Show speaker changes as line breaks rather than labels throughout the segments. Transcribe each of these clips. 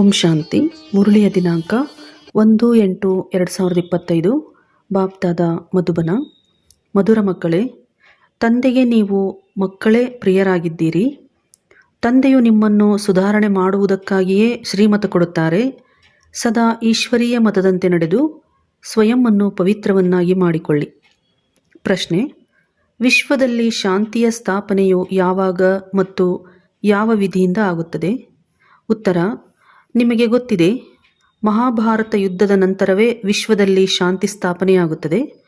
ಓಂ ಶಾಂತಿ. ಮುರಳಿಯ ದಿನಾಂಕ ಒಂದು ಎಂಟು ಎರಡು ಸಾವಿರದ ಇಪ್ಪತ್ತೈದು. ಬಾಪ್ತಾದ ಮಧುಬನ. ಮಧುರ ಮಕ್ಕಳೇ, ತಂದೆಗೆ ನೀವು ಮಕ್ಕಳೇ ಪ್ರಿಯರಾಗಿದ್ದೀರಿ. ತಂದೆಯು ನಿಮ್ಮನ್ನು ಸುಧಾರಣೆ ಮಾಡುವುದಕ್ಕಾಗಿಯೇ ಶ್ರೀಮತ ಕೊಡುತ್ತಾರೆ. ಸದಾ ಈಶ್ವರೀಯ ಮತದಂತೆ ನಡೆದು ಸ್ವಯಂವನ್ನು ಪವಿತ್ರವನ್ನಾಗಿ ಮಾಡಿಕೊಳ್ಳಿ. ಪ್ರಶ್ನೆ, ವಿಶ್ವದಲ್ಲಿ ಶಾಂತಿಯ ಸ್ಥಾಪನೆಯು ಯಾವಾಗ ಮತ್ತು ಯಾವ ವಿಧಿಯಿಂದ ಆಗುತ್ತದೆ? ಉತ್ತರ ನಿಮಗೆ ಗೊತ್ತಿದೆ, ಮಹಾಭಾರತ ಯುದ್ಧದ ನಂತರವೇ ವಿಶ್ವದಲ್ಲಿ ಶಾಂತಿ ಸ್ಥಾಪನೆಯಾಗುತ್ತದೆ.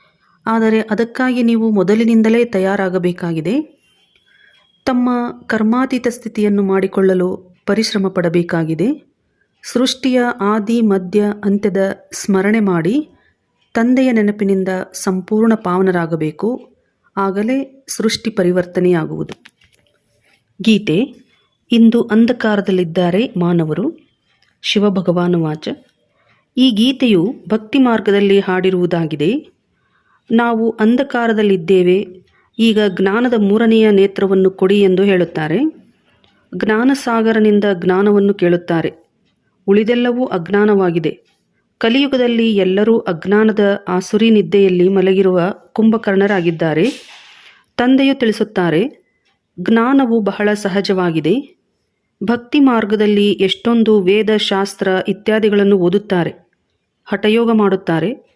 ಆದರೆ ಅದಕ್ಕಾಗಿ ನೀವು ಮೊದಲಿನಿಂದಲೇ ತಯಾರಾಗಬೇಕಾಗಿದೆ. ತಮ್ಮ ಕರ್ಮಾತೀತ ಸ್ಥಿತಿಯನ್ನು ಮಾಡಿಕೊಳ್ಳಲು ಪರಿಶ್ರಮ ಪಡಬೇಕಾಗಿದೆ ಸೃಷ್ಟಿಯ ಆದಿ, ಮಧ್ಯ, ಅಂತ್ಯದ ಸ್ಮರಣೆ ಮಾಡಿ ತಂದೆಯ ನೆನಪಿನಿಂದ ಸಂಪೂರ್ಣ ಪಾವನರಾಗಬೇಕು. ಆಗಲೇ ಸೃಷ್ಟಿ ಪರಿವರ್ತನೆಯಾಗುವುದು. ಗೀತೆ, ಇಂದು ಅಂಧಕಾರದಲ್ಲಿದ್ದಾರೆ ಮಾನವರು. ಶಿವಭಗವಾನು ವಾಚ. ಈ ಗೀತೆಯು ಭಕ್ತಿ ಮಾರ್ಗದಲ್ಲಿ ಹಾಡಿರುವುದಾಗಿದೆ. ನಾವು ಅಂಧಕಾರದಲ್ಲಿದ್ದೇವೆ, ಈಗ ಜ್ಞಾನದ ಮೂರನೆಯ ನೇತ್ರವನ್ನು ಕೊಡಿ ಎಂದು ಹೇಳುತ್ತಾರೆ. ಜ್ಞಾನಸಾಗರನಿಂದ ಜ್ಞಾನವನ್ನು ಕೇಳುತ್ತಾರೆ. ಉಳಿದೆಲ್ಲವೂ ಅಜ್ಞಾನವಾಗಿದೆ. ಕಲಿಯುಗದಲ್ಲಿ ಎಲ್ಲರೂ ಅಜ್ಞಾನದ ಆಸುರಿ ನಿದ್ದೆಯಲ್ಲಿ ಮಲಗಿರುವ ಕುಂಭಕರ್ಣರಾಗಿದ್ದಾರೆ. ತಂದೆಯು ತಿಳಿಸುತ್ತಾರೆ, ಜ್ಞಾನವು ಬಹಳ ಸಹಜವಾಗಿದೆ. ಭಕ್ತಿ ಮಾರ್ಗದಲ್ಲಿ ಎಷ್ಟೊಂದು ವೇದ, ಶಾಸ್ತ್ರ ಇತ್ಯಾದಿಗಳನ್ನು ಓದುತ್ತಾರೆ, ಹಠಯೋಗ ಮಾಡುತ್ತಾರೆ,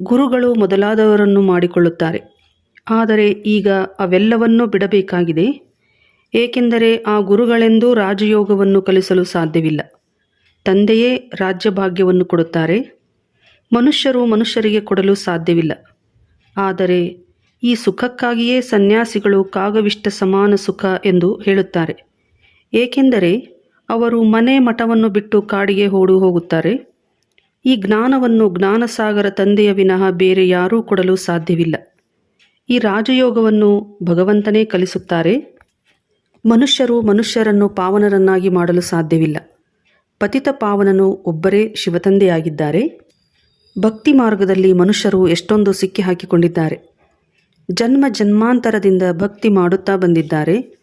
ಗುರುಗಳು ಮೊದಲಾದವರನ್ನು ಮಾಡಿಕೊಳ್ಳುತ್ತಾರೆ. ಆದರೆ ಈಗ ಅವೆಲ್ಲವನ್ನೂ ಬಿಡಬೇಕಾಗಿದೆ. ಏಕೆಂದರೆ ಆ ಗುರುಗಳೆಂದೂ ರಾಜಯೋಗವನ್ನು ಕಲಿಸಲು ಸಾಧ್ಯವಿಲ್ಲ. ತಂದೆಯೇ ರಾಜ್ಯಭಾಗ್ಯವನ್ನು ಕೊಡುತ್ತಾರೆ. ಮನುಷ್ಯರು ಮನುಷ್ಯರಿಗೆ ಕೊಡಲು ಸಾಧ್ಯವಿಲ್ಲ. ಆದರೆ ಈ ಸುಖಕ್ಕಾಗಿಯೇ ಸನ್ಯಾಸಿಗಳು ಕಾಗವಿಷ್ಟ ಸಮಾನ ಸುಖ ಎಂದು ಹೇಳುತ್ತಾರೆ. ಏಕೆಂದರೆ ಅವರು ಮನೆ ಮಠವನ್ನು ಬಿಟ್ಟು ಕಾಡಿಗೆ ಓಡು ಹೋಗುತ್ತಾರೆ. ಈ ಜ್ಞಾನವನ್ನು ಜ್ಞಾನಸಾಗರ ತಂದೆಯ ವಿನಃ ಬೇರೆ ಯಾರೂ ಕೊಡಲು ಸಾಧ್ಯವಿಲ್ಲ. ಈ ರಾಜಯೋಗವನ್ನು ಭಗವಂತನೇ ಕಲಿಸುತ್ತಾರೆ. ಮನುಷ್ಯರು ಮನುಷ್ಯರನ್ನು ಪಾವನರನ್ನಾಗಿ ಮಾಡಲು ಸಾಧ್ಯವಿಲ್ಲ. ಪತಿತ ಪಾವನನು ಒಬ್ಬರೇ ಶಿವತಂದೆಯಾಗಿದ್ದಾರೆ. ಭಕ್ತಿ ಮಾರ್ಗದಲ್ಲಿ ಮನುಷ್ಯರು ಎಷ್ಟೊಂದು ಸಿಕ್ಕಿ ಹಾಕಿಕೊಂಡಿದ್ದಾರೆ ಜನ್ಮ ಜನ್ಮಾಂತರದಿಂದ ಭಕ್ತಿ ಮಾಡುತ್ತಾ ಬಂದಿದ್ದಾರೆ.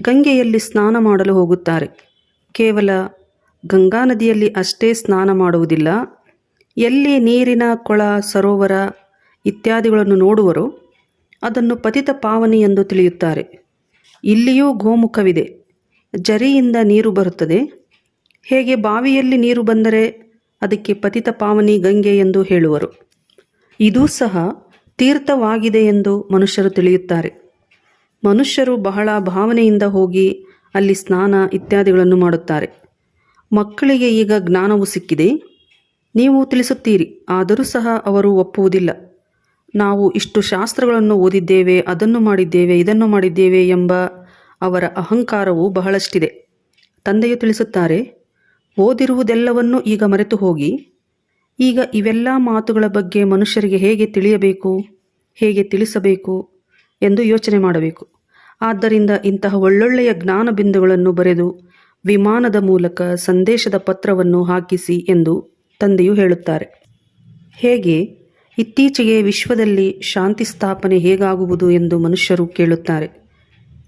ಗಂಗೆಯಲ್ಲಿ ಸ್ನಾನ ಮಾಡಲು ಹೋಗುತ್ತಾರೆ. ಕೇವಲ ಗಂಗಾ ನದಿಯಲ್ಲಿ ಅಷ್ಟೇ ಸ್ನಾನ ಮಾಡುವುದಿಲ್ಲ. ಎಲ್ಲಿ ನೀರಿನ ಕೊಳ, ಸರೋವರ ಇತ್ಯಾದಿಗಳನ್ನು ನೋಡುವರು ಅದನ್ನು ಪತಿತ ಪಾವನಿ ಎಂದು ತಿಳಿಯುತ್ತಾರೆ. ಇಲ್ಲಿಯೂ ಗೋಮುಖವಿದೆ. ಜರಿಯಿಂದ ನೀರು ಬರುತ್ತದೆ. ಹೇಗೆ ಬಾವಿಯಲ್ಲಿ ನೀರು ಬಂದರೆ ಅದಕ್ಕೆ ಪತಿತ ಪಾವನಿ ಗಂಗೆ ಎಂದು ಹೇಳುವರು. ಇದೂ ಸಹ ತೀರ್ಥವಾಗಿದೆ ಎಂದು ಮನುಷ್ಯರು ತಿಳಿಯುತ್ತಾರೆ. ಮನುಷ್ಯರು ಬಹಳ ಭಾವನೆಯಿಂದ ಹೋಗಿ ಅಲ್ಲಿ ಸ್ನಾನ ಇತ್ಯಾದಿಗಳನ್ನು ಮಾಡುತ್ತಾರೆ. ಮಕ್ಕಳಿಗೆ ಈಗ ಜ್ಞಾನವು ಸಿಕ್ಕಿದೆ. ನೀವು ತಿಳಿಸುತ್ತೀರಿ, ಆದರೂ ಸಹ ಅವರು ಒಪ್ಪುವುದಿಲ್ಲ. ನಾವು ಇಷ್ಟು ಶಾಸ್ತ್ರಗಳನ್ನು ಓದಿದ್ದೇವೆ, ಅದನ್ನು ಮಾಡಿದ್ದೇವೆ, ಇದನ್ನು ಮಾಡಿದ್ದೇವೆ ಎಂಬ ಅವರ ಅಹಂಕಾರವು ಬಹಳಷ್ಟಿದೆ. ತಂದೆಯು ತಿಳಿಸುತ್ತಾರೆ, ಓದಿರುವುದೆಲ್ಲವನ್ನೂ ಈಗ ಮರೆತು ಹೋಗಿ, ಈಗ ಇವೆಲ್ಲ ಮಾತುಗಳ ಬಗ್ಗೆ ಮನುಷ್ಯರಿಗೆ ಹೇಗೆ ತಿಳಿಯಬೇಕು, ಹೇಗೆ ತಿಳಿಸಬೇಕು ಎಂದು ಯೋಚನೆ ಮಾಡಬೇಕು. ಆದ್ದರಿಂದ ಇಂತಹ ಒಳ್ಳೊಳ್ಳೆಯ ಜ್ಞಾನ ಬಿಂದುಗಳನ್ನು ಬರೆದು ವಿಮಾನದ ಮೂಲಕ ಸಂದೇಶದ ಪತ್ರವನ್ನು ಹಾಕಿಸಿ ಎಂದು ತಂದೆಯು ಹೇಳುತ್ತಾರೆ. ಹೇಗೆ? ಇತ್ತೀಚೆಗೆ ವಿಶ್ವದಲ್ಲಿ ಶಾಂತಿ ಸ್ಥಾಪನೆ ಹೇಗಾಗುವುದು ಎಂದು ಮನುಷ್ಯರು ಕೇಳುತ್ತಾರೆ.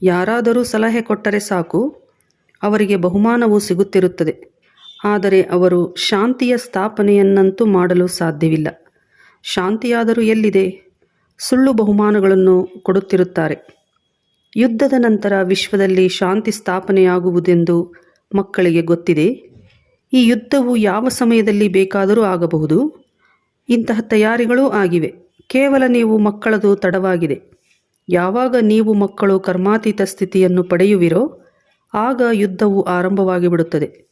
ಯಾರಾದರೂ ಸಲಹೆ ಕೊಟ್ಟರೆ ಸಾಕು, ಅವರಿಗೆ ಬಹುಮಾನವು ಸಿಗುತ್ತಿರುತ್ತದೆ. ಆದರೆ ಅವರು ಶಾಂತಿಯ ಸ್ಥಾಪನೆಯನ್ನಂತೂ ಮಾಡಲು ಸಾಧ್ಯವಿಲ್ಲ. ಶಾಂತಿಯಾದರೂ ಎಲ್ಲಿದೆ? ಸುಳ್ಳು ಬಹುಮಾನಗಳನ್ನು ಕೊಡುತ್ತಿರುತ್ತಾರೆ. ಯುದ್ಧದ ನಂತರ ವಿಶ್ವದಲ್ಲಿ ಶಾಂತಿ ಸ್ಥಾಪನೆಯಾಗುವುದೆಂದು ಮಕ್ಕಳಿಗೆ ಗೊತ್ತಿದೆ. ಈ ಯುದ್ಧವು ಯಾವ ಸಮಯದಲ್ಲಿ ಬೇಕಾದರೂ ಆಗಬಹುದು. ಇಂತಹ ತಯಾರಿಗಳೂ ಆಗಿವೆ. ಕೇವಲ ನೀವು ಮಕ್ಕಳದು ತಡವಾಗಿದೆ. ಯಾವಾಗ ನೀವು ಮಕ್ಕಳು ಕರ್ಮಾತೀತ ಸ್ಥಿತಿಯನ್ನು ಪಡೆಯುವಿರೋ, ಆಗ ಯುದ್ಧವು ಆರಂಭವಾಗಿ ಬಿಡುತ್ತದೆ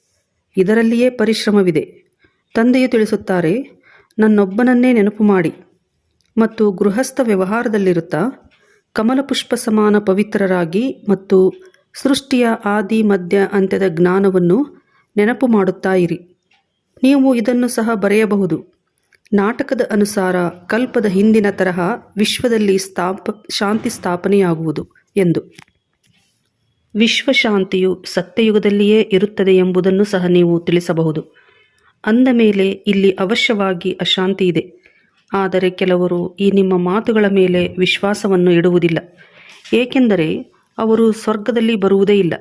ಇದರಲ್ಲಿಯೇ ಪರಿಶ್ರಮವಿದೆ. ತಂದೆಯು ತಿಳಿಸುತ್ತಾರೆ, ನನ್ನೊಬ್ಬನನ್ನೇ ನೆನಪು ಮಾಡಿ. ಮತ್ತು ಗೃಹಸ್ಥ ವ್ಯವಹಾರದಲ್ಲಿರುತ್ತಾ? ಕಮಲಪುಷ್ಪ ಸಮಾನ ಪವಿತ್ರರಾಗಿ ಮತ್ತು ಸೃಷ್ಟಿಯ ಆದಿ ಮಧ್ಯ ಅಂತ್ಯದ ಜ್ಞಾನವನ್ನು ನೆನಪು ಮಾಡುತ್ತಾ ಇರಿ. ನೀವು ಇದನ್ನು ಸಹ ಬರೆಯಬಹುದು. ನಾಟಕದ ಅನುಸಾರ ಕಲ್ಪದ ಹಿಂದಿನ ತರಹ ವಿಶ್ವದಲ್ಲಿ ಸ್ಥಾಪ, ಶಾಂತಿ ಸ್ಥಾಪನೆಯಾಗುವುದು ಎಂದು. ವಿಶ್ವಶಾಂತಿಯು ಸತ್ಯಯುಗದಲ್ಲಿಯೇ ಇರುತ್ತದೆ ಎಂಬುದನ್ನು ಸಹ ನೀವು ತಿಳಿಸಬಹುದು. ಅಂದ ಮೇಲೆ ಇಲ್ಲಿ ಅವಶ್ಯವಾಗಿ ಅಶಾಂತಿ ಇದೆ. ಆದರೆ ಕೆಲವರು ಈ ನಿಮ್ಮ ಮಾತುಗಳ ಮೇಲೆ ವಿಶ್ವಾಸವನ್ನು ಇಡುವುದಿಲ್ಲ. ಏಕೆಂದರೆ ಅವರು ಸ್ವರ್ಗದಲ್ಲಿ ಬರುವುದೇ ಇಲ್ಲ.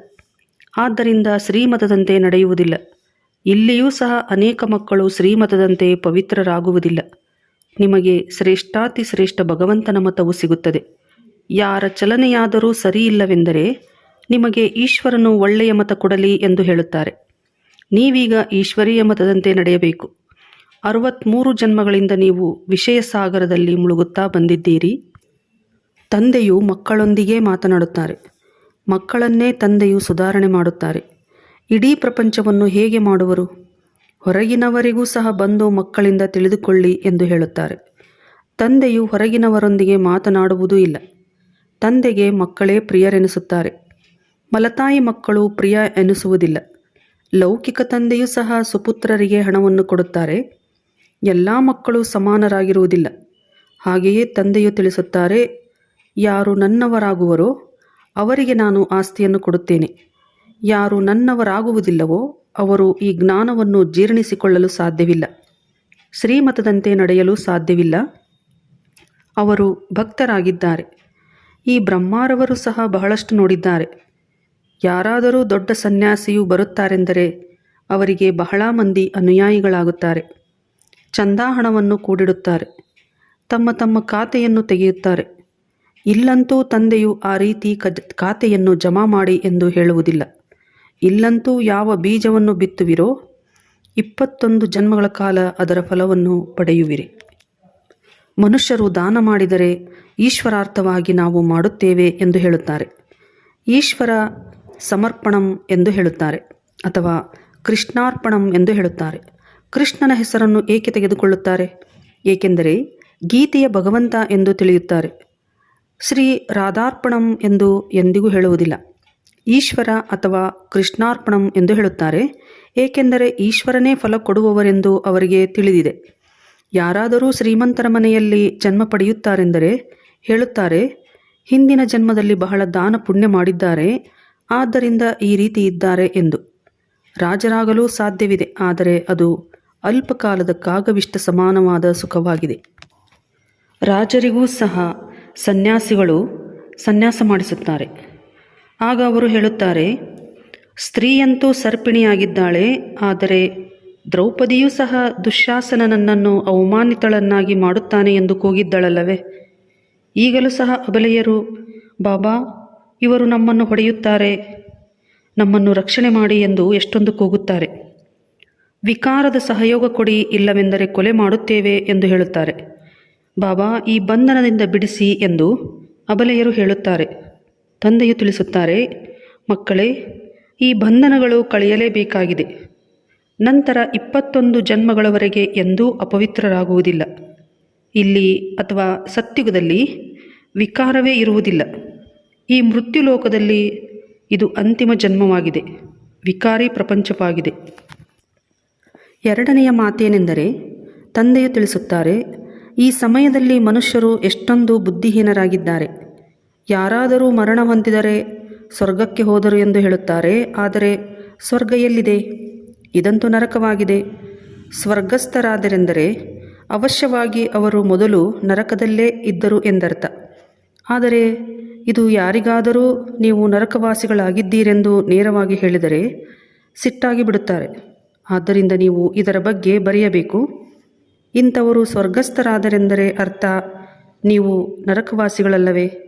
ಆದ್ದರಿಂದ ಶ್ರೀಮತದಂತೆ ನಡೆಯುವುದಿಲ್ಲ. ಇಲ್ಲಿಯೂ ಸಹ ಅನೇಕ ಮಕ್ಕಳು ಶ್ರೀಮತದಂತೆ ಪವಿತ್ರರಾಗುವುದಿಲ್ಲ. ನಿಮಗೆ ಶ್ರೇಷ್ಠಾತಿ ಶ್ರೇಷ್ಠ ಭಗವಂತನ ಮತವು ಸಿಗುತ್ತದೆ. ಯಾರ ಚಲನೆಯಾದರೂ ಸರಿಯಿಲ್ಲವೆಂದರೆ ನಿಮಗೆ ಈಶ್ವರನು ಒಳ್ಳೆಯ ಮತ ಕೊಡಲಿ ಎಂದು ಹೇಳುತ್ತಾರೆ. ನೀವೀಗ ಈಶ್ವರೀಯ ಮತದಂತೆ ನಡೆಯಬೇಕು. ಅರವತ್ತ್ಮೂರು ಜನ್ಮಗಳಿಂದ ನೀವು ವಿಷಯ ಸಾಗರದಲ್ಲಿ ಮುಳುಗುತ್ತಾ ಬಂದಿದ್ದೀರಿ. ತಂದೆಯು ಮಕ್ಕಳೊಂದಿಗೆ ಮಾತನಾಡುತ್ತಾರೆ. ಮಕ್ಕಳನ್ನೇ ತಂದೆಯು ಸುಧಾರಣೆ ಮಾಡುತ್ತಾರೆ. ಇಡೀ ಪ್ರಪಂಚವನ್ನು ಹೇಗೆ ಮಾಡುವರು? ಹೊರಗಿನವರಿಗೂ ಸಹ ಬಂದು ಮಕ್ಕಳಿಂದ ತಿಳಿದುಕೊಳ್ಳಿ ಎಂದು ಹೇಳುತ್ತಾರೆ. ತಂದೆಯು ಹೊರಗಿನವರೊಂದಿಗೆ ಮಾತನಾಡುವುದೂ ಇಲ್ಲ. ತಂದೆಗೆ ಮಕ್ಕಳೇ ಪ್ರಿಯರೆನಿಸುತ್ತಾರೆ. ಮಲತಾಯಿ ಮಕ್ಕಳು ಪ್ರಿಯ ಎನಿಸುವುದಿಲ್ಲ. ಲೌಕಿಕ ತಂದೆಯೂ ಸಹ ಸುಪುತ್ರರಿಗೆ ಹಣವನ್ನು ಕೊಡುತ್ತಾರೆ. ಎಲ್ಲ ಮಕ್ಕಳು ಸಮಾನರಾಗಿರುವುದಿಲ್ಲ. ಹಾಗೆಯೇ ತಂದೆಯು ತಿಳಿಸುತ್ತಾರೆ, ಯಾರು ನನ್ನವರಾಗುವರೋ ಅವರಿಗೆ ನಾನು ಆಸ್ತಿಯನ್ನು ಕೊಡುತ್ತೇನೆ. ಯಾರು ನನ್ನವರಾಗುವುದಿಲ್ಲವೋ ಅವರು ಈ ಜ್ಞಾನವನ್ನು ಜೀರ್ಣಿಸಿಕೊಳ್ಳಲು ಸಾಧ್ಯವಿಲ್ಲ. ಶ್ರೀಮತದಂತೆ ನಡೆಯಲು ಸಾಧ್ಯವಿಲ್ಲ. ಅವರು ಭಕ್ತರಾಗಿದ್ದಾರೆ. ಈ ಬ್ರಹ್ಮಾರವರು ಸಹ ಬಹಳಷ್ಟು ನೋಡಿದ್ದಾರೆ. ಯಾರಾದರೂ ದೊಡ್ಡ ಸನ್ಯಾಸಿಯು ಬರುತ್ತಾರೆಂದರೆ ಅವರಿಗೆ ಬಹಳ ಮಂದಿ ಅನುಯಾಯಿಗಳಾಗುತ್ತಾರೆ. ಚಂದಾ ಹಣವನ್ನು ಕೂಡಿಡುತ್ತಾರೆ. ತಮ್ಮ ತಮ್ಮ ಖಾತೆಯನ್ನು ತೆಗೆಯುತ್ತಾರೆ. ಇಲ್ಲಂತೂ ತಂದೆಯು ಆ ರೀತಿ ಕಜ್ ಖಾತೆಯನ್ನು ಜಮಾ ಮಾಡಿ ಎಂದು ಹೇಳುವುದಿಲ್ಲ. ಇಲ್ಲಂತೂ ಯಾವ ಬೀಜವನ್ನು ಬಿತ್ತುವಿರೋ ಇಪ್ಪತ್ತೊಂದು ಜನ್ಮಗಳ ಕಾಲ ಅದರ ಫಲವನ್ನು ಪಡೆಯುವಿರಿ. ಮನುಷ್ಯರು ದಾನ ಮಾಡಿದರೆ ಈಶ್ವರಾರ್ಥವಾಗಿ ನಾವು ಮಾಡುತ್ತೇವೆ ಎಂದು ಹೇಳುತ್ತಾರೆ. ಈಶ್ವರ ಸಮರ್ಪಣಂ ಎಂದು ಹೇಳುತ್ತಾರೆ ಅಥವಾ ಕೃಷ್ಣಾರ್ಪಣಂ ಎಂದು ಹೇಳುತ್ತಾರೆ. ಕೃಷ್ಣನ ಹೆಸರನ್ನು ಏಕೆ ತೆಗೆದುಕೊಳ್ಳುತ್ತಾರೆ? ಏಕೆಂದರೆ ಗೀತೆಯ ಭಗವಂತ ಎಂದು ತಿಳಿಯುತ್ತಾರೆ. ಶ್ರೀ ರಾಧಾರ್ಪಣಂ ಎಂದು ಎಂದಿಗೂ ಹೇಳುವುದಿಲ್ಲ. ಈಶ್ವರ ಅಥವಾ ಕೃಷ್ಣಾರ್ಪಣಂ ಎಂದು ಹೇಳುತ್ತಾರೆ. ಏಕೆಂದರೆ ಈಶ್ವರನೇ ಫಲ ಕೊಡುವವರೆಂದು ಅವರಿಗೆ ತಿಳಿದಿದೆ. ಯಾರಾದರೂ ಶ್ರೀಮಂತರ ಮನೆಯಲ್ಲಿ ಜನ್ಮ ಪಡೆಯುತ್ತಾರೆಂದರೆ ಹೇಳುತ್ತಾರೆ, ಹಿಂದಿನ ಜನ್ಮದಲ್ಲಿ ಬಹಳ ದಾನ ಪುಣ್ಯ ಮಾಡಿದ್ದಾರೆ, ಆದ್ದರಿಂದ ಈ ರೀತಿ ಇದ್ದಾರೆ ಎಂದು. ರಾಜರಾಗಲು ಸಾಧ್ಯವಿದೆ, ಆದರೆ ಅದು ಅಲ್ಪಕಾಲದ ಕಾಗವಿಷ್ಟ ಸಮಾನವಾದ ಸುಖವಾಗಿದೆ. ರಾಜರಿಗೂ ಸಹ ಸನ್ಯಾಸಿಗಳು ಸನ್ಯಾಸ ಮಾಡಿಸುತ್ತಾರೆ. ಆಗ ಅವರು ಹೇಳುತ್ತಾರೆ, ಸ್ತ್ರೀಯಂತೂ ಸರ್ಪಿಣಿಯಾಗಿದ್ದಾಳೆ, ಆದರೆ ದ್ರೌಪದಿಯೂ ಸಹ ದುಶ್ಯಾಸನನನ್ನು ಅವಮಾನಿತಳನ್ನಾಗಿ ಮಾಡುತ್ತಾನೆ ಎಂದು ಕೂಗಿದ್ದಳಲ್ಲವೇ? ಈಗಲೂ ಸಹ ಅಬಲೆಯರು, ಬಾಬಾ, ಇವರು ನಮ್ಮನ್ನು ಹೊಡೆಯುತ್ತಾರೆ, ನಮ್ಮನ್ನು ರಕ್ಷಣೆ ಮಾಡಿ ಎಂದು ಎಷ್ಟೊಂದು ಕೂಗುತ್ತಾರೆ. ವಿಕಾರದ ಸಹಯೋಗ ಕೊಡಿ ಇಲ್ಲವೆಂದರೆ ಕೊಲೆ ಮಾಡುತ್ತೇವೆ ಎಂದು ಹೇಳುತ್ತಾರೆ. ಬಾಬಾ, ಈ ಬಂಧನದಿಂದ ಬಿಡಿಸಿ ಎಂದು ಅಬಲೆಯರು ಹೇಳುತ್ತಾರೆ. ತಂದೆಯು ತಿಳಿಸುತ್ತಾರೆ, ಮಕ್ಕಳೇ, ಈ ಬಂಧನಗಳು ಕಳೆಯಲೇಬೇಕಾಗಿದೆ. ನಂತರ ಇಪ್ಪತ್ತೊಂದು ಜನ್ಮಗಳವರೆಗೆ ಎಂದೂ ಅಪವಿತ್ರರಾಗುವುದಿಲ್ಲ. ಇಲ್ಲಿ ಅಥವಾ ಸತ್ಯುಗದಲ್ಲಿ ವಿಕಾರವೇ ಇರುವುದಿಲ್ಲ. ಈ ಮೃತ್ಯುಲೋಕದಲ್ಲಿ ಇದು ಅಂತಿಮ ಜನ್ಮವಾಗಿದೆ. ವಿಕಾರಿ ಪ್ರಪಂಚವಾಗಿದೆ. ಎರಡನೆಯ ಮಾತೇನೆಂದರೆ, ತಂದೆಯು ತಿಳಿಸುತ್ತಾರೆ, ಈ ಸಮಯದಲ್ಲಿ ಮನುಷ್ಯರು ಎಷ್ಟೊಂದು ಬುದ್ಧಿಹೀನರಾಗಿದ್ದಾರೆ. ಯಾರಾದರೂ ಮರಣ ಹೊಂದಿದರೆ ಸ್ವರ್ಗಕ್ಕೆ ಹೋದರು ಎಂದು ಹೇಳುತ್ತಾರೆ, ಆದರೆ ಸ್ವರ್ಗ ಎಲ್ಲಿದೆ? ಇದಂತೂ ನರಕವಾಗಿದೆ. ಸ್ವರ್ಗಸ್ಥರಾದರೆಂದರೆ ಅವಶ್ಯವಾಗಿ ಅವರು ಮೊದಲು ನರಕದಲ್ಲೇ ಇದ್ದರು ಎಂದರ್ಥ. ಆದರೆ ಇದು ಯಾರಿಗಾದರೂ ನೀವು ನರಕವಾಸಿಗಳಾಗಿದ್ದೀರೆಂದು ನೇರವಾಗಿ ಹೇಳಿದರೆ ಸಿಟ್ಟಾಗಿ ಬಿಡುತ್ತಾರೆ. ಆದ್ದರಿಂದ ನೀವು ಇದರ ಬಗ್ಗೆ ಬರೆಯಬೇಕು. ಇಂಥವರು ಸ್ವರ್ಗಸ್ಥರಾದರೆಂದರೆ ಅರ್ಥ, ನೀವು ನರಕವಾಸಿಗಳಲ್ಲವೇ?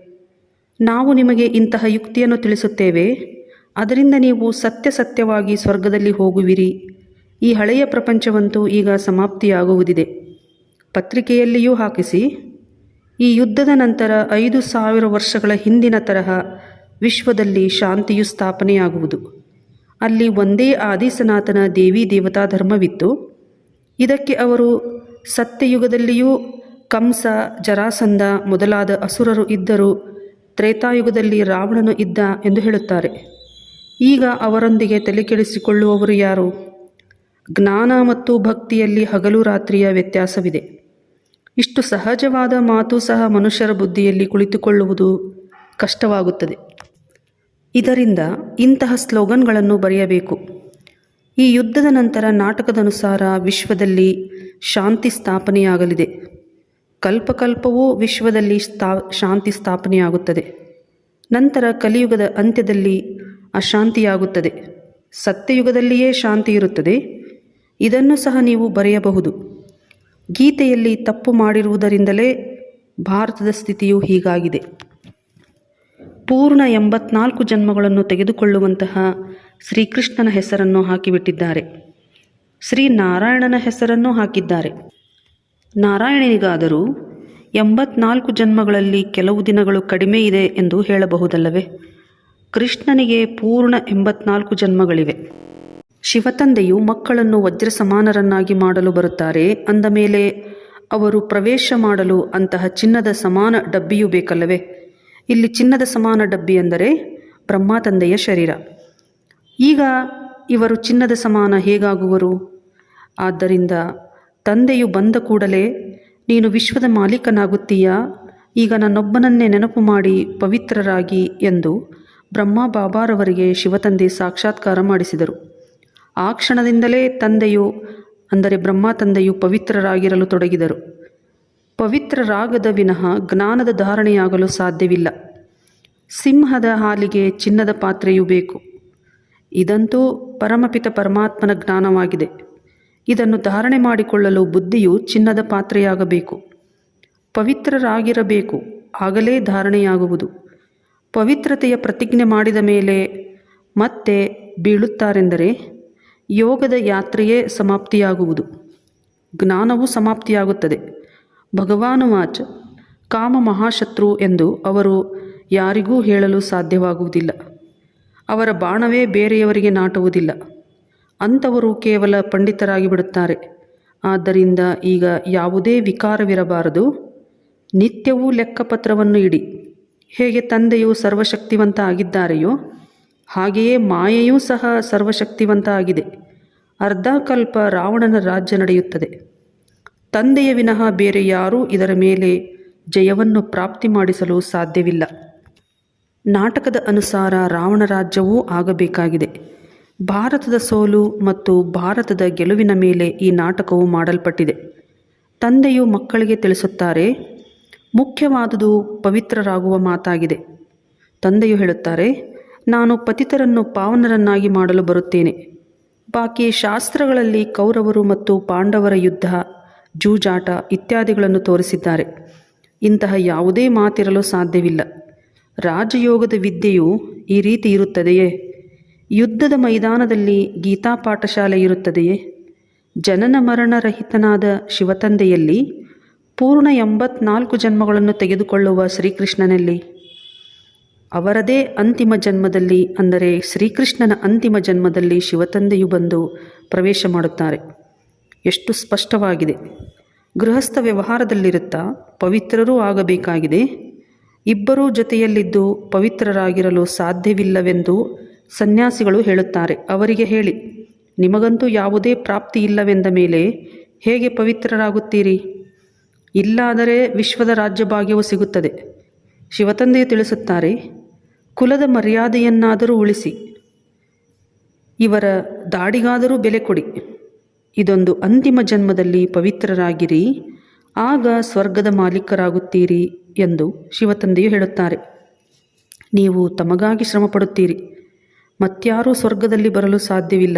ನಾವು ನಿಮಗೆ ಇಂತಹ ಯುಕ್ತಿಯನ್ನು ತಿಳಿಸುತ್ತೇವೆ. ಅದರಿಂದ ನೀವು ಸತ್ಯ ಸತ್ಯವಾಗಿ ಸ್ವರ್ಗದಲ್ಲಿ ಹೋಗುವಿರಿ. ಈ ಹಳೆಯ ಪ್ರಪಂಚವಂತೂ ಈಗ ಸಮಾಪ್ತಿಯಾಗುವುದಿದೆ. ಪತ್ರಿಕೆಯಲ್ಲಿಯೂ ಹಾಕಿಸಿ. ಈ ಯುದ್ಧದ ನಂತರ ಐದು ಸಾವಿರ ವರ್ಷಗಳ ಹಿಂದಿನ ತರಹ ವಿಶ್ವದಲ್ಲಿ ಶಾಂತಿಯು ಸ್ಥಾಪನೆಯಾಗುವುದು. ಅಲ್ಲಿ ಒಂದೇ ಆದಿಸನಾಥನ ದೇವಿ ದೇವತಾ ಧರ್ಮವಿತ್ತು ಇದಕ್ಕೆ ಅವರು ಸತ್ಯಯುಗದಲ್ಲಿಯೂ ಕಂಸ, ಜರಾಸಂಧ ಮೊದಲಾದ ಅಸುರರು ಇದ್ದರು ತ್ರೇತಾಯುಗದಲ್ಲಿ ರಾವಣನು ಇದ್ದ ಎಂದು ಹೇಳುತ್ತಾರೆ. ಈಗ ಅವರೊಂದಿಗೆ ತಲೆಕೆಡಿಸಿಕೊಳ್ಳುವವರು ಯಾರು? ಜ್ಞಾನ ಮತ್ತು ಭಕ್ತಿಯಲ್ಲಿ ಹಗಲು ರಾತ್ರಿಯ ವ್ಯತ್ಯಾಸವಿದೆ. ಇಷ್ಟು ಸಹಜವಾದ ಮಾತು ಸಹ ಮನುಷ್ಯರ ಬುದ್ಧಿಯಲ್ಲಿ ಕುಳಿತುಕೊಳ್ಳುವುದು ಕಷ್ಟವಾಗುತ್ತದೆ. ಇದರಿಂದ ಇಂತಹ ಸ್ಲೋಗನ್ಗಳನ್ನು ಬರೆಯಬೇಕು. ಈ ಯುದ್ಧದ ನಂತರ ನಾಟಕದನುಸಾರ ವಿಶ್ವದಲ್ಲಿ ಶಾಂತಿ ಸ್ಥಾಪನೆಯಾಗಲಿದೆ. ಕಲ್ಪಕಲ್ಪವೂ ವಿಶ್ವದಲ್ಲಿ ಸ್ಥಾ, ಶಾಂತಿ ಸ್ಥಾಪನೆಯಾಗುತ್ತದೆ. ನಂತರ ಕಲಿಯುಗದ ಅಂತ್ಯದಲ್ಲಿ ಅಶಾಂತಿಯಾಗುತ್ತದೆ. ಸತ್ಯಯುಗದಲ್ಲಿಯೇ ಶಾಂತಿ ಇರುತ್ತದೆ. ಇದನ್ನು ಸಹ ನೀವು ಬರೆಯಬಹುದು. ಗೀತೆಯಲ್ಲಿ ತಪ್ಪು ಮಾಡಿರುವುದರಿಂದಲೇ ಭಾರತದ ಸ್ಥಿತಿಯು ಹೀಗಾಗಿದೆ. ಪೂರ್ಣ ಎಂಬತ್ನಾಲ್ಕು ಜನ್ಮಗಳನ್ನು ತೆಗೆದುಕೊಳ್ಳುವಂತಹ ಶ್ರೀಕೃಷ್ಣನ ಹೆಸರನ್ನು ಹಾಕಿಬಿಟ್ಟಿದ್ದಾರೆ. ಶ್ರೀ ನಾರಾಯಣನ ಹೆಸರನ್ನು ಹಾಕಿದ್ದಾರೆ. ನಾರಾಯಣನಿಗಾದರೂ ಎಂಬತ್ನಾಲ್ಕು ಜನ್ಮಗಳಲ್ಲಿ ಕೆಲವು ದಿನಗಳು ಕಡಿಮೆ ಇದೆ ಎಂದು ಹೇಳಬಹುದಲ್ಲವೇ? ಕೃಷ್ಣನಿಗೆ ಪೂರ್ಣ ಎಂಬತ್ನಾಲ್ಕು ಜನ್ಮಗಳಿವೆ. ಶಿವತಂದೆಯು ಮಕ್ಕಳನ್ನು ವಜ್ರ ಸಮಾನರನ್ನಾಗಿ ಮಾಡಲು ಬರುತ್ತಾರೆ. ಅಂದ ಮೇಲೆ ಅವರು ಪ್ರವೇಶ ಮಾಡಲು ಅಂತಹ ಚಿನ್ನದ ಸಮಾನ ಡಬ್ಬಿಯೂ ಬೇಕಲ್ಲವೇ? ಇಲ್ಲಿ ಚಿನ್ನದ ಸಮಾನ ಡಬ್ಬಿ ಎಂದರೆ ಬ್ರಹ್ಮ ತಂದೆಯ ಶರೀರ. ಈಗ ಇವರು ಚಿನ್ನದ ಸಮಾನ ಹೇಗಾಗುವರು? ಆದ್ದರಿಂದ ತಂದೆಯು ಬಂದ ಕೂಡಲೇ, ನೀನು ವಿಶ್ವದ ಮಾಲೀಕನಾಗುತ್ತೀಯಾ? ಈಗ ನನ್ನೊಬ್ಬನನ್ನೇ ನೆನಪು ಮಾಡಿ ಪವಿತ್ರರಾಗಿ ಎಂದು ಬ್ರಹ್ಮ ಬಾಬಾರವರಿಗೆ ಶಿವತಂದೆ ಸಾಕ್ಷಾತ್ಕಾರ ಮಾಡಿಸಿದರು. ಆ ಕ್ಷಣದಿಂದಲೇ ತಂದೆಯು, ಅಂದರೆ ಬ್ರಹ್ಮ ತಂದೆಯು ಪವಿತ್ರರಾಗಿರಲು ತೊಡಗಿದರು. ಪವಿತ್ರರಾಗದ ವಿನಃ ಜ್ಞಾನದ ಧಾರಣೆಯಾಗಲು ಸಾಧ್ಯವಿಲ್ಲ. ಸಿಂಹದ ಹಾಲಿಗೆ ಚಿನ್ನದ ಪಾತ್ರೆಯೂ ಬೇಕು. ಇದಂತೂ ಪರಮಪಿತ ಪರಮಾತ್ಮನ ಜ್ಞಾನವಾಗಿದೆ. ಇದನ್ನು ಧಾರಣೆ ಮಾಡಿಕೊಳ್ಳಲು ಬುದ್ಧಿಯು ಚಿನ್ನದ ಪಾತ್ರೆಯಾಗಬೇಕು. ಪವಿತ್ರರಾಗಿರಬೇಕು ಆಗಲೇ ಧಾರಣೆಯಾಗುವುದು. ಪವಿತ್ರತೆಯ ಪ್ರತಿಜ್ಞೆ ಮಾಡಿದ ಮೇಲೆ ಮತ್ತೆ ಬೀಳುತ್ತಾರೆಂದರೆ ಯೋಗದ ಯಾತ್ರೆಯೇ ಸಮಾಪ್ತಿಯಾಗುವುದು. ಜ್ಞಾನವು ಸಮಾಪ್ತಿಯಾಗುತ್ತದೆ. ಭಗವಾನುವಾಚ ಕಾಮ ಮಹಾಶತ್ರು ಎಂದು ಅವರು ಯಾರಿಗೂ ಹೇಳಲು ಸಾಧ್ಯವಾಗುವುದಿಲ್ಲ. ಅವರ ಬಾಣವೇ ಬೇರೆಯವರಿಗೆ ನಾಟುವುದಿಲ್ಲ. ಅಂಥವರು ಕೇವಲ ಪಂಡಿತರಾಗಿ ಬಿಡುತ್ತಾರೆ. ಆದ್ದರಿಂದ ಈಗ ಯಾವುದೇ ವಿಕಾರವಿರಬಾರದು. ನಿತ್ಯವೂ ಲೆಕ್ಕಪತ್ರವನ್ನು ಇಡಿ. ಹೇಗೆ ತಂದೆಯು ಸರ್ವಶಕ್ತಿವಂತ ಆಗಿದ್ದಾರೆಯೋ, ಹಾಗೆಯೇ ಮಾಯೆಯೂ ಸಹ ಸರ್ವಶಕ್ತಿವಂತ ಆಗಿದೆ. ಅರ್ಧಕಲ್ಪ ರಾವಣನ ರಾಜ್ಯ ನಡೆಯುತ್ತದೆ. ತಂದೆಯ ವಿನಃ ಬೇರೆ ಯಾರೂ ಇದರ ಮೇಲೆ ಜಯವನ್ನು ಪ್ರಾಪ್ತಿ ಮಾಡಿಸಲು ಸಾಧ್ಯವಿಲ್ಲ. ನಾಟಕದ ಅನುಸಾರ ರಾವಣ ರಾಜ್ಯವೂ ಆಗಬೇಕಾಗಿದೆ. ಭಾರತದ ಸೋಲು ಮತ್ತು ಭಾರತದ ಗೆಲುವಿನ ಮೇಲೆ ಈ ನಾಟಕವು ಮಾಡಲ್ಪಟ್ಟಿದೆ. ತಂದೆಯು ಮಕ್ಕಳಿಗೆ ತಿಳಿಸುತ್ತಾರೆ, ಮುಖ್ಯವಾದುದು ಪವಿತ್ರರಾಗುವ ಮಾತಾಗಿದೆ. ತಂದೆಯು ಹೇಳುತ್ತಾರೆ, ನಾನು ಪತಿತರನ್ನು ಪಾವನರನ್ನಾಗಿ ಮಾಡಲು ಬರುತ್ತೇನೆ. ಬಾಕಿ ಶಾಸ್ತ್ರಗಳಲ್ಲಿ ಕೌರವರು ಮತ್ತು ಪಾಂಡವರ ಯುದ್ಧ ಜೂಜಾಟ ಇತ್ಯಾದಿಗಳನ್ನು ತೋರಿಸಿದ್ದಾರೆ. ಇಂತಹ ಯಾವುದೇ ಮಾತಿರಲು ಸಾಧ್ಯವಿಲ್ಲ. ರಾಜಯೋಗದ ವಿದ್ಯೆಯು ಈ ರೀತಿ ಇರುತ್ತದೆಯೇ? ಯುದ್ಧದ ಮೈದಾನದಲ್ಲಿ ಗೀತಾ ಪಾಠಶಾಲೆ ಇರುತ್ತದೆಯೇ? ಜನನ ಮರಣರಹಿತನಾದ ಶಿವತಂದೆಯಲ್ಲಿ ಪೂರ್ಣ ಎಂಬತ್ನಾಲ್ಕು ಜನ್ಮಗಳನ್ನು ತೆಗೆದುಕೊಳ್ಳುವ ಶ್ರೀಕೃಷ್ಣನಲ್ಲಿ? ಅವರದೇ ಅಂತಿಮ ಜನ್ಮದಲ್ಲಿ, ಅಂದರೆ ಶ್ರೀಕೃಷ್ಣನ ಅಂತಿಮ ಜನ್ಮದಲ್ಲಿ ಶಿವತಂದೆಯು ಬಂದು ಪ್ರವೇಶ ಮಾಡುತ್ತಾರೆ. ಎಷ್ಟು ಸ್ಪಷ್ಟವಾಗಿದೆ. ಗೃಹಸ್ಥ ವ್ಯವಹಾರದಲ್ಲಿರುತ್ತಾ ಪವಿತ್ರರೂ ಆಗಬೇಕಾಗಿದೆ. ಇಬ್ಬರೂ ಜೊತೆಯಲ್ಲಿದ್ದು ಪವಿತ್ರರಾಗಿರಲು ಸಾಧ್ಯವಿಲ್ಲವೆಂದು ಸನ್ಯಾಸಿಗಳು ಹೇಳುತ್ತಾರೆ. ಅವರಿಗೆ ಹೇಳಿ, ನಿಮಗಂತೂ ಯಾವುದೇ ಪ್ರಾಪ್ತಿ ಇಲ್ಲವೆಂದ ಮೇಲೆ ಹೇಗೆ ಪವಿತ್ರರಾಗುತ್ತೀರಿ? ಇಲ್ಲಾದರೆ ವಿಶ್ವದ ರಾಜ್ಯಭಾಗ್ಯವು ಸಿಗುತ್ತದೆ. ಶಿವತಂದೆಯು ತಿಳಿಸುತ್ತಾರೆ, ಕುಲದ ಮರ್ಯಾದೆಯನ್ನಾದರೂ ಉಳಿಸಿ, ಇವರ ದಾಡಿಗಾದರೂ ಬೆಲೆ ಕೊಡಿ. ಇದೊಂದು ಅಂತಿಮ ಜನ್ಮದಲ್ಲಿ ಪವಿತ್ರರಾಗಿರಿ, ಆಗ ಸ್ವರ್ಗದ ಮಾಲೀಕರಾಗುತ್ತೀರಿ ಎಂದು ಶಿವತಂದೆಯು ಹೇಳುತ್ತಾರೆ. ನೀವು ತಮಗಾಗಿ ಶ್ರಮಪಡುತ್ತೀರಿ ಮತ್ಯಾರೂ ಸ್ವರ್ಗದಲ್ಲಿ ಬರಲು ಸಾಧ್ಯವಿಲ್ಲ.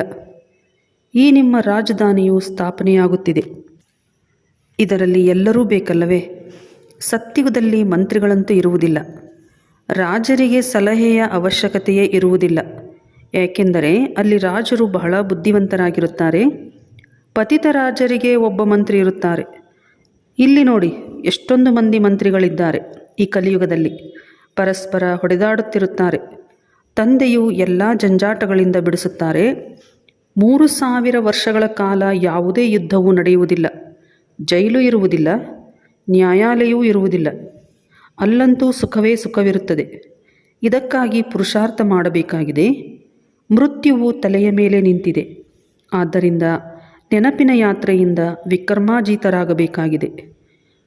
ಈ ನಿಮ್ಮ ರಾಜಧಾನಿಯು ಸ್ಥಾಪನೆಯಾಗುತ್ತಿದೆ. ಇದರಲ್ಲಿ ಎಲ್ಲರೂ ಬೇಕಲ್ಲವೇ? ಸತ್ಯುಗದಲ್ಲಿ ಮಂತ್ರಿಗಳಂತೂ ಇರುವುದಿಲ್ಲ. ರಾಜರಿಗೆ ಸಲಹೆಯ ಅವಶ್ಯಕತೆಯೇ ಇರುವುದಿಲ್ಲ. ಏಕೆಂದರೆ ಅಲ್ಲಿ ರಾಜರು ಬಹಳ ಬುದ್ಧಿವಂತರಾಗಿರುತ್ತಾರೆ. ಪತಿತ ರಾಜರಿಗೆ ಒಬ್ಬ ಮಂತ್ರಿ ಇರುತ್ತಾರೆ. ಇಲ್ಲಿ ನೋಡಿ, ಎಷ್ಟೊಂದು ಮಂದಿ ಮಂತ್ರಿಗಳಿದ್ದಾರೆ ಈ ಕಲಿಯುಗದಲ್ಲಿ. ಪರಸ್ಪರ ಹೊಡೆದಾಡುತ್ತಿರುತ್ತಾರೆ. ತಂದೆಯು ಎಲ್ಲ ಜಂಜಾಟಗಳಿಂದ ಬಿಡಿಸುತ್ತಾರೆ. ಮೂರು ಸಾವಿರ ವರ್ಷಗಳ ಕಾಲ ಯಾವುದೇ ಯುದ್ಧವೂ ನಡೆಯುವುದಿಲ್ಲ. ಜೈಲು ಇರುವುದಿಲ್ಲ. ನ್ಯಾಯಾಲಯವೂ ಇರುವುದಿಲ್ಲ. ಅಲ್ಲಂತೂ ಸುಖವೇ ಸುಖವಿರುತ್ತದೆ. ಇದಕ್ಕಾಗಿ ಪುರುಷಾರ್ಥ ಮಾಡಬೇಕಾಗಿದೆ. ಮೃತ್ಯುವು ತಲೆಯ ಮೇಲೆ ನಿಂತಿದೆ. ಆದ್ದರಿಂದ ನೆನಪಿನ ಯಾತ್ರೆಯಿಂದ ವಿಕ್ರಮಾಜೀತರಾಗಬೇಕಾಗಿದೆ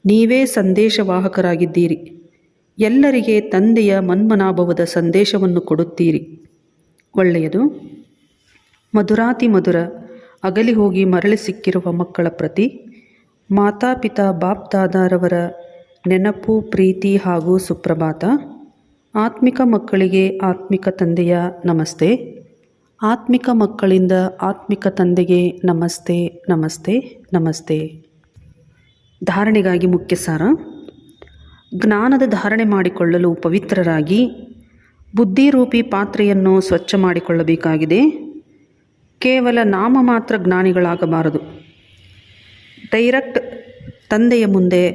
ನೀವೇ ಸಂದೇಶವಾಹಕರಾಗಿದ್ದೀರಿ. ಎಲ್ಲರಿಗೆ ತಂದೆಯ ಮನ್ಮನಾಭವದ ಸಂದೇಶವನ್ನು ಕೊಡುತ್ತೀರಿ. ಒಳ್ಳೆಯದು. ಮಧುರಾತಿ ಮಧುರ, ಅಗಲಿ ಹೋಗಿ ಮರಳಿ ಸಿಕ್ಕಿರುವ ಮಕ್ಕಳ ಪ್ರತಿ ಮಾತಾಪಿತಾ ಬಾಪ್ ದಾದಾರವರ ನೆನಪು, ಪ್ರೀತಿ ಹಾಗೂ ಸುಪ್ರಭಾತ. ಆತ್ಮಿಕ ಮಕ್ಕಳಿಗೆ ಆತ್ಮಿಕ ತಂದೆಯ ನಮಸ್ತೆ. ಆತ್ಮಿಕ ಮಕ್ಕಳಿಂದ ಆತ್ಮಿಕ ತಂದೆಗೆ ನಮಸ್ತೆ ನಮಸ್ತೆ ನಮಸ್ತೆ. ಧಾರಣೆಗಾಗಿ ಮುಖ್ಯ ಸಾರ. ಜ್ಞಾನದ ಧಾರಣೆ ಮಾಡಿಕೊಳ್ಳಲು ಪವಿತ್ರರಾಗಿ, ಬುದ್ಧಿರೂಪಿ ಪಾತ್ರೆಯನ್ನು ಸ್ವಚ್ಛ ಮಾಡಿಕೊಳ್ಳಬೇಕಾಗಿದೆ. ಕೇವಲ ನಾಮ ಮಾತ್ರ ಜ್ಞಾನಿಗಳಾಗಬಾರದು. ಡೈರೆಕ್ಟ್ ತಂದೆಯ ಮುಂದೆ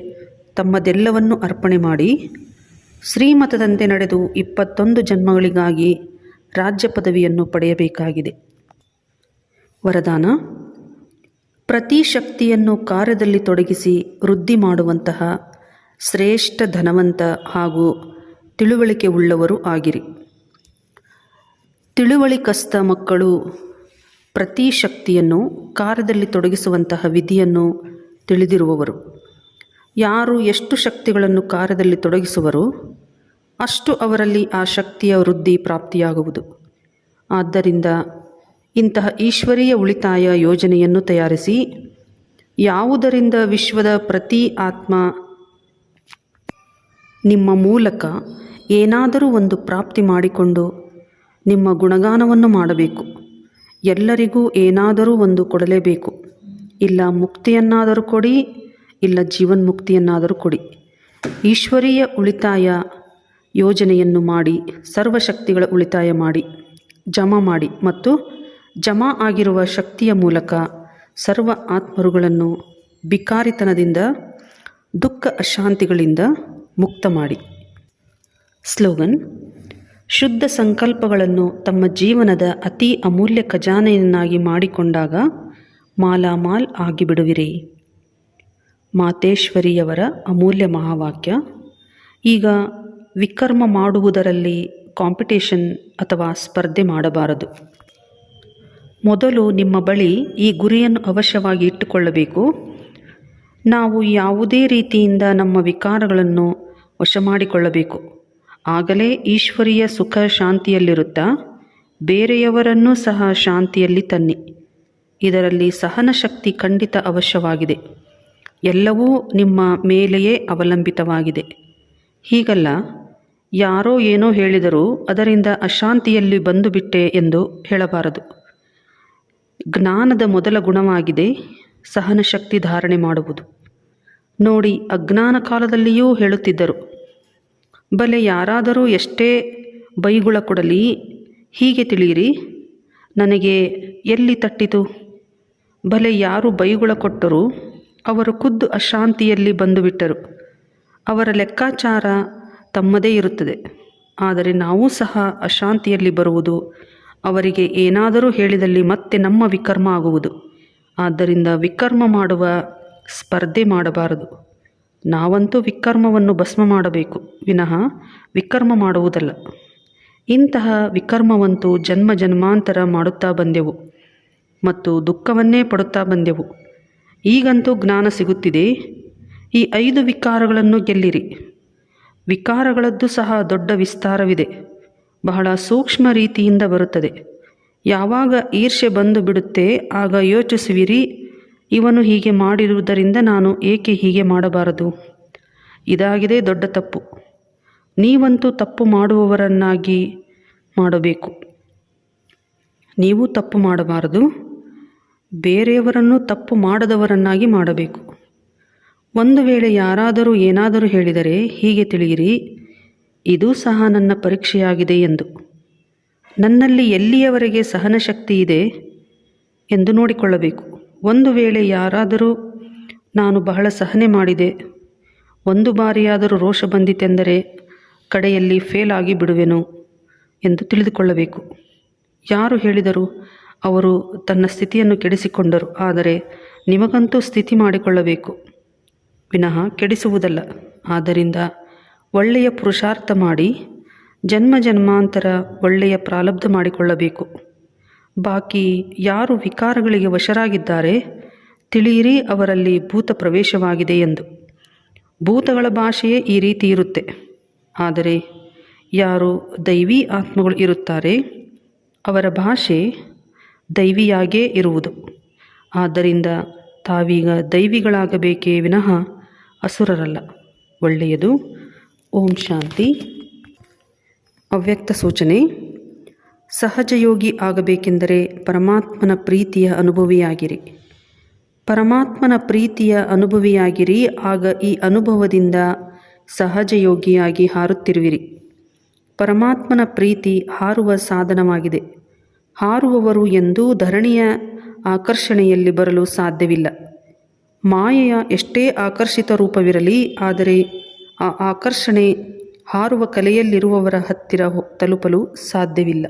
ತಮ್ಮದೆಲ್ಲವನ್ನು ಅರ್ಪಣೆ ಮಾಡಿ, ಶ್ರೀಮತದಂತೆ ನಡೆದು ಇಪ್ಪತ್ತೊಂದು ಜನ್ಮಗಳಿಗಾಗಿ ರಾಜ್ಯ ಪದವಿಯನ್ನು ಪಡೆಯಬೇಕಾಗಿದೆ. ವರದಾನ, ಪ್ರತಿ ಶಕ್ತಿಯನ್ನು ಕಾರ್ಯದಲ್ಲಿ ತೊಡಗಿಸಿ ವೃದ್ಧಿ ಮಾಡುವಂತಹ ಶ್ರೇಷ್ಠ ಧನವಂತ ಹಾಗೂ ತಿಳುವಳಿಕೆ ಉಳ್ಳವರು ಆಗಿರಿ. ತಿಳುವಳಿಕಸ್ಥ ಮಕ್ಕಳು ಪ್ರತಿ ಶಕ್ತಿಯನ್ನು ಕಾರ್ಯದಲ್ಲಿ ತೊಡಗಿಸುವಂತಹ ವಿಧಿಯನ್ನು ತಿಳಿದಿರುವವರು. ಯಾರು ಎಷ್ಟು ಶಕ್ತಿಗಳನ್ನು ಕಾರ್ಯದಲ್ಲಿ ತೊಡಗಿಸುವರೋ ಅಷ್ಟು ಅವರಲ್ಲಿ ಆ ಶಕ್ತಿಯ ವೃದ್ಧಿ ಪ್ರಾಪ್ತಿಯಾಗುವುದು. ಆದ್ದರಿಂದ ಇಂತಹ ಈಶ್ವರೀಯ ಉಳಿತಾಯ ಯೋಜನೆಯನ್ನು ತಯಾರಿಸಿ ಯಾವುದರಿಂದ ವಿಶ್ವದ ಪ್ರತಿ ಆತ್ಮ ನಿಮ್ಮ ಮೂಲಕ ಏನಾದರೂ ಒಂದು ಪ್ರಾಪ್ತಿ ಮಾಡಿಕೊಂಡು ನಿಮ್ಮ ಗುಣಗಾನವನ್ನು ಮಾಡಬೇಕು. ಎಲ್ಲರಿಗೂ ಏನಾದರೂ ಒಂದು ಕೊಡಲೇಬೇಕು. ಇಲ್ಲ ಮುಕ್ತಿಯನ್ನಾದರೂ ಕೊಡಿ, ಇಲ್ಲ ಜೀವನ್ಮುಕ್ತಿಯನ್ನಾದರೂ ಕೊಡಿ. ಈಶ್ವರೀಯ ಉಳಿತಾಯ ಯೋಜನೆಯನ್ನು ಮಾಡಿ, ಸರ್ವಶಕ್ತಿಗಳ ಉಳಿತಾಯ ಮಾಡಿ, ಜಮಾ ಮಾಡಿ ಮತ್ತು ಜಮಾ ಆಗಿರುವ ಶಕ್ತಿಯ ಮೂಲಕ ಸರ್ವ ಆತ್ಮರುಗಳನ್ನು ಬಿಕಾರಿತನದಿಂದ, ದುಃಖ ಅಶಾಂತಿಗಳಿಂದ ಮುಕ್ತ ಮಾಡಿ. ಸ್ಲೋಗನ್, ಶುದ್ಧ ಸಂಕಲ್ಪಗಳನ್ನು ತಮ್ಮ ಜೀವನದ ಅತಿ ಅಮೂಲ್ಯ ಖಜಾನೆಯನ್ನಾಗಿ ಮಾಡಿಕೊಂಡಾಗ ಮಾಲಾಮಾಲ್ ಆಗಿಬಿಡುವಿರಿ. ಮಾತೇಶ್ವರಿಯವರ ಅಮೂಲ್ಯ ಮಹಾವಾಕ್ಯ, ಈಗ ವಿಕರ್ಮ ಮಾಡುವುದರಲ್ಲಿ ಕಾಂಪಿಟೇಷನ್ ಅಥವಾ ಸ್ಪರ್ಧೆ ಮಾಡಬಾರದು. ಮೊದಲು ನಿಮ್ಮ ಬಳಿ ಈ ಗುರಿಯನ್ನು ಅವಶ್ಯವಾಗಿ ಇಟ್ಟುಕೊಳ್ಳಬೇಕು. ನಾವು ಯಾವುದೇ ರೀತಿಯಿಂದ ನಮ್ಮ ವಿಕಾರಗಳನ್ನು ವಶ ಮಾಡಿಕೊಳ್ಳಬೇಕು ಆಗಲೇ ಈಶ್ವರಿಯ ಸುಖ ಶಾಂತಿಯಲ್ಲಿರುತ್ತಾ, ಬೇರೆಯವರನ್ನೂ ಸಹ ಶಾಂತಿಯಲ್ಲಿ ತನ್ನಿ. ಇದರಲ್ಲಿ ಸಹನ ಶಕ್ತಿ ಖಂಡಿತ ಅವಶ್ಯವಾಗಿದೆ. ಎಲ್ಲವೂ ನಿಮ್ಮ ಮೇಲೆಯೇ ಅವಲಂಬಿತವಾಗಿದೆ. ಹೀಗಲ್ಲ. ಯಾರೋ ಏನೋ ಹೇಳಿದರೂ ಅದರಿಂದ ಅಶಾಂತಿಯಲ್ಲಿ ಬಂದುಬಿಟ್ಟೆ ಎಂದು ಹೇಳಬಾರದು. ಜ್ಞಾನದ ಮೊದಲ ಗುಣವಾಗಿದೆ ಸಹನ ಶಕ್ತಿ ಧಾರಣೆ ಮಾಡುವುದು. ನೋಡಿ, ಅಜ್ಞಾನ ಕಾಲದಲ್ಲಿಯೂ ಹೇಳುತ್ತಿದ್ದರು. ಬಲೆ ಯಾರಾದರೂ ಎಷ್ಟೇ ಬೈಗುಳ ಕೊಡಲಿ, ಹೀಗೆ ತಿಳಿಯಿರಿ, ನನಗೆ ಎಲ್ಲಿ ತಟ್ಟಿತು? ಬಲೆ ಯಾರು ಬೈಗುಳ ಕೊಟ್ಟರೂ, ಅವರು ಖುದ್ದು ಅಶಾಂತಿಯಲ್ಲಿ ಬಂದುಬಿಟ್ಟರು ಅವರ ಲೆಕ್ಕಾಚಾರ ತಮ್ಮದೇ ಇರುತ್ತದೆ. ಆದರೆ ನಾವು ಸಹ ಅಶಾಂತಿಯಲ್ಲಿ ಬರುವುದು, ಅವರಿಗೆ ಏನಾದರೂ ಹೇಳಿದಲ್ಲಿ ಮತ್ತೆ ನಮ್ಮ ವಿಕರ್ಮ ಆಗುವುದು. ಆದ್ದರಿಂದ ವಿಕರ್ಮ ಮಾಡುವ ಸ್ಪರ್ಧೆ ಮಾಡಬಾರದು. ನಾವಂತೂ ವಿಕರ್ಮವನ್ನು ಭಸ್ಮ ಮಾಡಬೇಕು, ವಿನಃ ವಿಕರ್ಮ ಮಾಡುವುದಲ್ಲ. ಇಂತಹ ವಿಕರ್ಮವಂತೂ ಜನ್ಮ ಜನ್ಮಾಂತರ ಮಾಡುತ್ತಾ ಬಂದೆವು ಮತ್ತು ದುಃಖವನ್ನೇ ಪಡುತ್ತಾ ಬಂದೆವು. ಈಗಂತೂ ಜ್ಞಾನ ಸಿಗುತ್ತಿದೆ. ಈ ಐದು ವಿಕಾರಗಳನ್ನು ಗೆಲ್ಲಿರಿ. ವಿಕಾರಗಳದ್ದು ಸಹ ದೊಡ್ಡ ವಿಸ್ತಾರವಿದೆ. ಬಹಳ ಸೂಕ್ಷ್ಮ ರೀತಿಯಿಂದ ಬರುತ್ತದೆ. ಯಾವಾಗ ಈರ್ಷೆ ಬಂದು ಬಿಡುತ್ತೆ ಆಗ ಯೋಚಿಸುವಿರಿ. ಇವನು ಹೀಗೆ ಮಾಡಿರುವುದರಿಂದ ನಾನು ಏಕೆ ಹೀಗೆ ಮಾಡಬಾರದು? ಇದಾಗಿದೆ ದೊಡ್ಡ ತಪ್ಪು. ನೀವಂತೂ ತಪ್ಪು ಮಾಡುವವರನ್ನಾಗಿ ಮಾಡಬೇಕು. ನೀವು ತಪ್ಪು ಮಾಡಬಾರದು. ಬೇರೆಯವರನ್ನು ತಪ್ಪು ಮಾಡದವರನ್ನಾಗಿ ಮಾಡಬೇಕು. ಒಂದು ವೇಳೆ ಯಾರಾದರೂ ಏನಾದರೂ ಹೇಳಿದರೆ ಹೀಗೆ ತಿಳಿಯಿರಿ, ಇದು ಸಹ ನನ್ನ ಪರೀಕ್ಷೆಯಾಗಿದೆ ಎಂದು. ನನ್ನಲ್ಲಿ ಎಲ್ಲಿಯವರೆಗೆ ಸಹನ ಶಕ್ತಿ ಇದೆ ಎಂದು ನೋಡಿಕೊಳ್ಳಬೇಕು. ಒಂದು ವೇಳೆ ಯಾರಾದರೂ ನಾನು ಬಹಳ ಸಹನೆ ಮಾಡಿದೆ, ಒಂದು ಬಾರಿಯಾದರೂ ರೋಷ ಬಂದಿತೆಂದರೆ ಕಡೆಯಲ್ಲಿ ಫೇಲ್ ಆಗಿ ಬಿಡುವೆನು ಎಂದು ತಿಳಿದುಕೊಳ್ಳಬೇಕು. ಯಾರು ಹೇಳಿದರು ಅವರು ತನ್ನ ಸ್ಥಿತಿಯನ್ನು ಕೆಡಿಸಿಕೊಂಡರು, ಆದರೆ ನಿಮಗಂತೂ ಸ್ಥಿತಿ ಮಾಡಿಕೊಳ್ಳಬೇಕು. ವಿನಃ ಕೆಡಿಸುವುದಲ್ಲ. ಆದ್ದರಿಂದ ಒಳ್ಳೆಯ ಪುರುಷಾರ್ಥ ಮಾಡಿ ಜನ್ಮ ಜನ್ಮಾಂತರ ಒಳ್ಳೆಯ ಪ್ರಾರಬ್ಧ ಮಾಡಿಕೊಳ್ಳಬೇಕು. ಬಾಕಿ ಯಾರು ವಿಕಾರಗಳಿಗೆ ವಶರಾಗಿದ್ದಾರೆ ತಿಳಿಯಿರಿ ಅವರಲ್ಲಿ ಭೂತ ಪ್ರವೇಶವಾಗಿದೆ ಎಂದು. ಭೂತಗಳ ಭಾಷೆಯೇ ಈ ರೀತಿ ಇರುತ್ತೆ. ಆದರೆ ಯಾರು ದೈವಿ ಆತ್ಮಗಳು ಇರುತ್ತಾರೆ ಅವರ ಭಾಷೆ ದೈವಿಯಾಗೇ ಇರುವುದು. ಆದ್ದರಿಂದ ತಾವೀಗ ದೈವಿಗಳಾಗಬೇಕೇ ವಿನಃ ಅಸುರರಲ್ಲ. ಒಳ್ಳೆಯದು. ಓಂ ಶಾಂತಿ. ಅವ್ಯಕ್ತ ಸೂಚನೆ. ಸಹಜಯೋಗಿ ಆಗಬೇಕೆಂದರೆ ಪರಮಾತ್ಮನ ಪ್ರೀತಿಯ ಅನುಭವಿಯಾಗಿರಿ. ಪರಮಾತ್ಮನ ಪ್ರೀತಿಯ ಅನುಭವಿಯಾಗಿರಿ, ಆಗ ಈ ಅನುಭವದಿಂದ ಸಹಜಯೋಗಿಯಾಗಿ ಹಾರುತ್ತಿರುವಿರಿ. ಪರಮಾತ್ಮನ ಪ್ರೀತಿ ಹಾರುವ ಸಾಧನವಾಗಿದೆ. ಹಾರುವವರು ಎಂದು ಧರಣಿಯ ಆಕರ್ಷಣೆಯಲ್ಲಿ ಬರಲು ಸಾಧ್ಯವಿಲ್ಲ. ಮಾಯೆಯ ಎಷ್ಟೇ ಆಕರ್ಷಿತ ರೂಪವಿರಲಿ ಆದರೆ ಆ ಆಕರ್ಷಣೆ ಹಾರುವ ಕಲೆಯಲ್ಲಿರುವವರ ಹತ್ತಿರ ತಲುಪಲು ಸಾಧ್ಯವಿಲ್ಲ.